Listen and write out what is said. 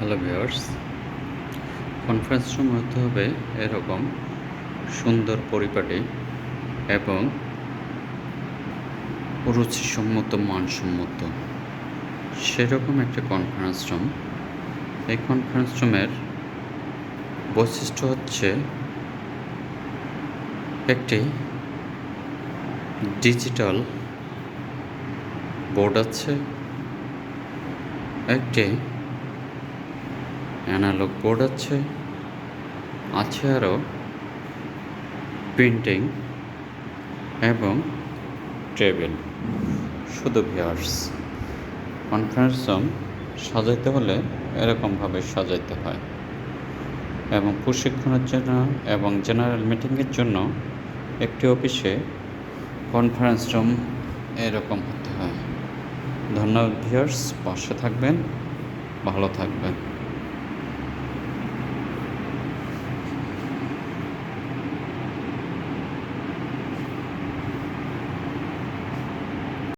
Hello viewers conference room হতে হবে এরকম সুন্দর পরিপাটি এবং রুচিসম্মত, মানসম্মত, সেরকম একটা কনফারেন্স রুম এই কনফারেন্স রুমের বৈশিষ্ট্য হচ্ছে একটি ডিজিটাল বোর্ড আছে, একটি অ্যানালগ বোর্ড আছে আছে আরও প্রিন্টিং এবং টেবিল শুধু ভিয়ার্স কনফারেন্স রুম সাজাইতে হলে এরকমভাবে সাজাইতে হয় এবং প্রশিক্ষণের জন্য এবং জেনারেল মিটিংয়ের জন্য একটি অফিসে কনফারেন্স রুম এরকম হতে হয়। ধন্যবাদ ভিউয়ার্স পাশে থাকবেন, ভালো থাকবেন।